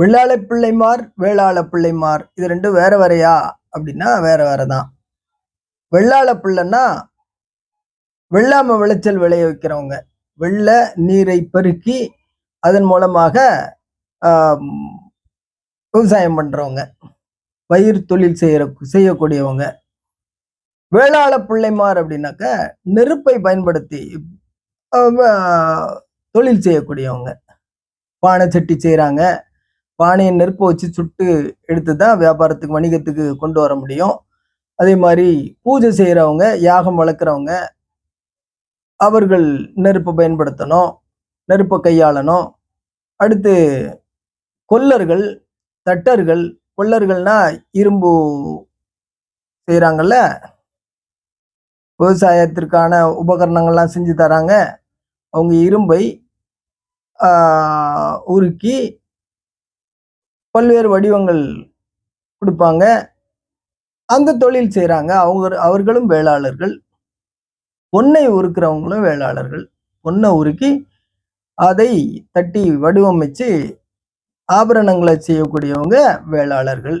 வெள்ளாள பிள்ளைமார் வேளாள பிள்ளைமார். இது ரெண்டும் வேற வேறையா? அப்படின்னா வேற வேற தான் வெள்ளாள பிள்ளைன்னா வெள்ளாம விளைச்சல் விளைய வைக்கிறவங்க. வெள்ள நீரை பெருக்கி அதன் மூலமாக விவசாயம் பண்றவங்க. பயிர் தொழில் செய்யற செய்யக்கூடியவங்க. வேளாள பிள்ளைமார் அப்படின்னாக்க நெருப்பை பயன்படுத்தி தொழில் செய்யக்கூடியவங்க. பானை சட்டி செய்கிறாங்க பானையை நெருப்பை வச்சு சுட்டு எடுத்து தான் வியாபாரத்துக்கு வணிகத்துக்கு கொண்டு வர முடியும். அதே மாதிரி பூஜை செய்கிறவங்க யாகம் வளர்க்குறவங்க அவர்கள் நெருப்பை பயன்படுத்தணும் நெருப்பை கையாளணும். அடுத்து கொல்லர்கள் தட்டர்கள் கொல்லர்கள்னா இரும்பு செய்கிறாங்கல்ல விவசாயத்திற்கான உபகரணங்கள்லாம் செஞ்சு தராங்க. அவங்க இரும்பை உருக்கி பல்வேறு வடிவங்கள் கொடுப்பாங்க. அந்த தொழில் செய்கிறாங்க அவங்க அவர்களும் வேளாளர்கள். பொன்னை உருக்கிறவங்களும் வேளாளர்கள். பொன்னை உருக்கி அதை தட்டி வடிவமைச்சு ஆபரணங்களை செய்யக்கூடியவங்க வேளாளர்கள்.